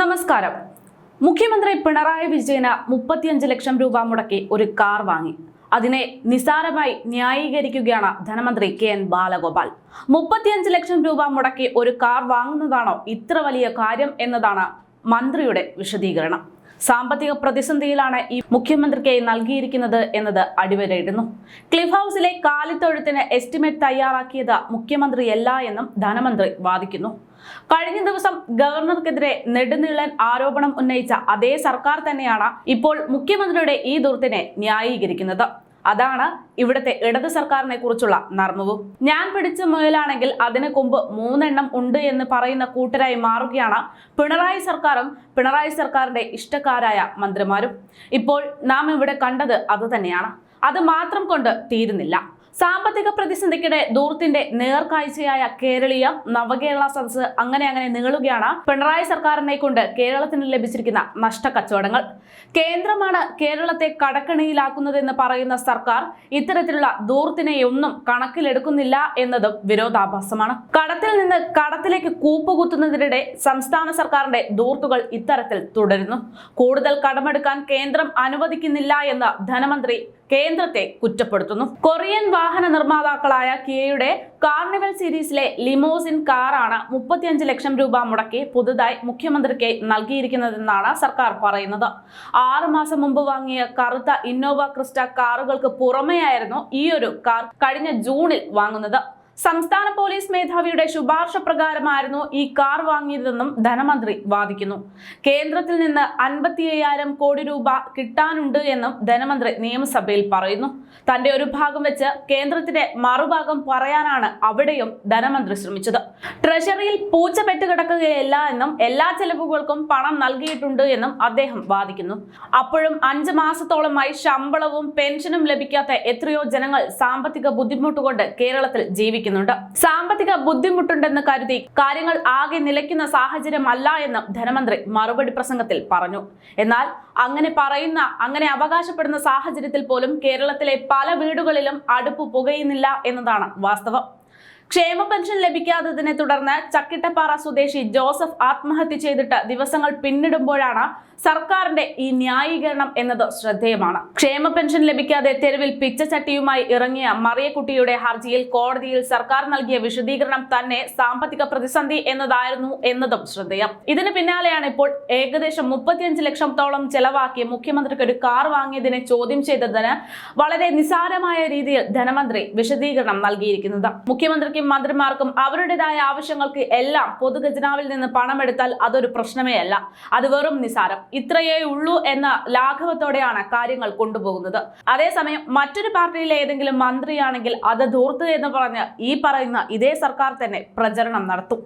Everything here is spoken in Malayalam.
നമസ്കാരം. മുഖ്യമന്ത്രി പിണറായി വിജയന് മുപ്പത്തിയഞ്ച് ലക്ഷം രൂപ മുടക്കി ഒരു കാർ വാങ്ങി. അതിനെ നിസാരമായി ന്യായീകരിക്കുകയാണ് ധനമന്ത്രി കെ എൻ ബാലഗോപാൽ. മുപ്പത്തിയഞ്ച് ലക്ഷം രൂപ മുടക്കി ഒരു കാർ വാങ്ങുന്നതാണോ ഇത്ര വലിയ കാര്യം എന്നതാണ് മന്ത്രിയുടെ വിശദീകരണം. സാമ്പത്തിക പ്രതിസന്ധിയിലാണ് ഈ മുഖ്യമന്ത്രിക്ക് നൽകിയിരിക്കുന്നത് എന്നത് അടിവരയിടുന്നു. ക്ലിഫ് ഹൗസിലെ കാലിത്തൊഴുത്തിന് എസ്റ്റിമേറ്റ് തയ്യാറാക്കിയത് മുഖ്യമന്ത്രിയല്ല എന്നും ധനമന്ത്രി വാദിക്കുന്നു. കഴിഞ്ഞ ദിവസം ഗവർണർക്കെതിരെ നെടുനീളൻ ആരോപണം ഉന്നയിച്ച അതേ സർക്കാർ തന്നെയാണ് ഇപ്പോൾ മുഖ്യമന്ത്രിയുടെ ഈ ദുർത്തിനെ ന്യായീകരിക്കുന്നത്. അതാണ് ഇവിടുത്തെ ഇടത് സർക്കാരിനെ കുറിച്ചുള്ള നർമ്മവും. ഞാൻ പിടിച്ച മുയലാണെങ്കിൽ അതിന് കൊമ്പ് മൂന്നെണ്ണം ഉണ്ട് എന്ന് പറയുന്ന കൂട്ടരായി മാറുകയാണ് പിണറായി സർക്കാരും പിണറായി സർക്കാരിന്റെ ഇഷ്ടക്കാരായ മന്ത്രിമാരും. ഇപ്പോൾ നാം ഇവിടെ കണ്ടത് അതുതന്നെയാണ് അത് മാത്രം കൊണ്ട് തീരുന്നില്ല. സാമ്പത്തിക പ്രതിസന്ധിക്കിടെ ദൂർത്തിന്റെ നേർക്കാഴ്ചയായ കേരളീയ നവകേരള സദസ് അങ്ങനെ അങ്ങനെ നീളുകയാണ് പിണറായി സർക്കാരിനെ കൊണ്ട് കേരളത്തിന് ലഭിച്ചിരിക്കുന്ന നഷ്ടക്കച്ചവടങ്ങൾ. കേന്ദ്രമാണ് കേരളത്തെ കടക്കണിയിലാക്കുന്നതെന്ന് പറയുന്ന സർക്കാർ ഇത്തരത്തിലുള്ള ദൂർത്തിനെയൊന്നും കണക്കിലെടുക്കുന്നില്ല എന്നതും വിരോധാഭാസമാണ്. കടത്തിൽ നിന്ന് കടത്തിലേക്ക് കൂപ്പുകുത്തുന്നതിനിടെ സംസ്ഥാന സർക്കാരിന്റെ ദൂർത്തുകൾ ഇത്തരത്തിൽ തുടരുന്നു. കൂടുതൽ കടമെടുക്കാൻ കേന്ദ്രം അനുവദിക്കുന്നില്ല എന്ന് ധനമന്ത്രി കേന്ദ്രത്തെ കുറ്റപ്പെടുത്തുന്നു. കൊറിയൻ വാഹന നിർമ്മാതാക്കളായ കിയയുടെ കാർണിവൽ സീരീസിലെ ലിമോസിൻ കാറാണ് മുപ്പത്തിയഞ്ച് ലക്ഷം രൂപ മുടക്കി പുതുതായി മുഖ്യമന്ത്രിക്ക് നൽകിയിരിക്കുന്നതെന്നാണ് സർക്കാർ പറയുന്നത്. ആറു മാസം മുമ്പ് വാങ്ങിയ കറുത്ത ഇന്നോവ ക്രിസ്റ്റ കാറുകൾക്ക് പുറമെയായിരുന്നു ഒരു കാർ കഴിഞ്ഞ ജൂണിൽ വാങ്ങുന്നത്. സംസ്ഥാന പോലീസ് മേധാവിയുടെ ശുപാർശ പ്രകാരമായിരുന്നു ഈ കാർ വാങ്ങിയതെന്നും ധനമന്ത്രി വാദിക്കുന്നു. കേന്ദ്രത്തിൽ നിന്ന് അൻപത്തി അയ്യായിരം കോടി രൂപ കിട്ടാനുണ്ട് എന്നും ധനമന്ത്രി നിയമസഭയിൽ പറയുന്നു. തന്റെ ഒരു ഭാഗം വെച്ച് കേന്ദ്രത്തിന്റെ മറുഭാഗം പറയാനാണ് അവിടെയും ധനമന്ത്രി ശ്രമിച്ചത്. ട്രഷറിയിൽ പൂച്ച പെറ്റ് കിടക്കുകയല്ല എന്നും എല്ലാ ചെലവുകൾക്കും പണം നൽകിയിട്ടുണ്ട് എന്നും അദ്ദേഹം വാദിക്കുന്നു. അപ്പോഴും അഞ്ച് മാസത്തോളമായി ശമ്പളവും പെൻഷനും ലഭിക്കാത്ത എത്രയോ ജനങ്ങൾ സാമ്പത്തിക ബുദ്ധിമുട്ടുകൊണ്ട് കേരളത്തിൽ ജീവിക്കുന്നുണ്ട് സാമ്പത്തിക ബുദ്ധിമുട്ടുണ്ടെന്ന് കരുതി കാര്യങ്ങൾ ആകെ നിലയ്ക്കുന്ന സാഹചര്യമല്ല എന്ന് ധനമന്ത്രി മറുപടി പ്രസംഗത്തിൽ പറഞ്ഞു. എന്നാൽ അങ്ങനെ പറയുന്ന അങ്ങനെ അവകാശപ്പെടുന്ന സാഹചര്യത്തിൽ പോലും കേരളത്തിലെ പല വീടുകളിലും അടുപ്പ് പുകയുന്നില്ല എന്നതാണ് വാസ്തവം. ക്ഷേമ പെൻഷൻ ലഭിക്കാത്തതിനെ തുടർന്ന് ചക്കിട്ടപ്പാറ സ്വദേശി ജോസഫ് ആത്മഹത്യ ചെയ്തിട്ട് ദിവസങ്ങൾ പിന്നിടുമ്പോഴാണ് സർക്കാരിന്റെ ഈ ന്യായീകരണം എന്നത് ശ്രദ്ധേയമാണ്. ക്ഷേമ പെൻഷൻ ലഭിക്കാതെ തെരുവിൽ പിച്ചച്ചട്ടിയുമായി ഇറങ്ങിയ മറിയക്കുട്ടിയുടെ ഹർജിയിൽ കോടതിയിൽ സർക്കാർ നൽകിയ വിശദീകരണം തന്നെ സാമ്പത്തിക പ്രതിസന്ധി എന്നതായിരുന്നു എന്നതും ശ്രദ്ധേയം. ഇതിന് പിന്നാലെയാണ് ഇപ്പോൾ ഏകദേശം മുപ്പത്തിയഞ്ച് ലക്ഷത്തോളം ചെലവാക്കി മുഖ്യമന്ത്രിക്ക് ഒരു കാർ വാങ്ങിയതിനെ ചോദ്യം ചെയ്തതിന് വളരെ നിസാരമായ രീതിയിൽ ധനമന്ത്രി വിശദീകരണം നൽകിയിരിക്കുന്നത്. മുഖ്യമന്ത്രിക്കും മന്ത്രിമാർക്കും അവരുടേതായ ആവശ്യങ്ങൾക്ക് എല്ലാം പൊതുഖജനാവിൽ നിന്ന് പണമെടുത്താൽ അതൊരു പ്രശ്നമേ അല്ല. അത് വെറും നിസാരം. ഇത്രയേ ഉള്ളൂ എന്ന ലാഘവത്തോടെയാണ് കാര്യങ്ങൾ കൊണ്ടുപോകുന്നത്. അതേസമയം മറ്റൊരു പാർട്ടിയിലെ ഏതെങ്കിലും മന്ത്രിയാണെങ്കിൽ അത് ധൂർത്ത് എന്ന് പറഞ്ഞ് ഈ പറയുന്ന ഇതേ സർക്കാർ തന്നെ പ്രചരണം നടത്തും.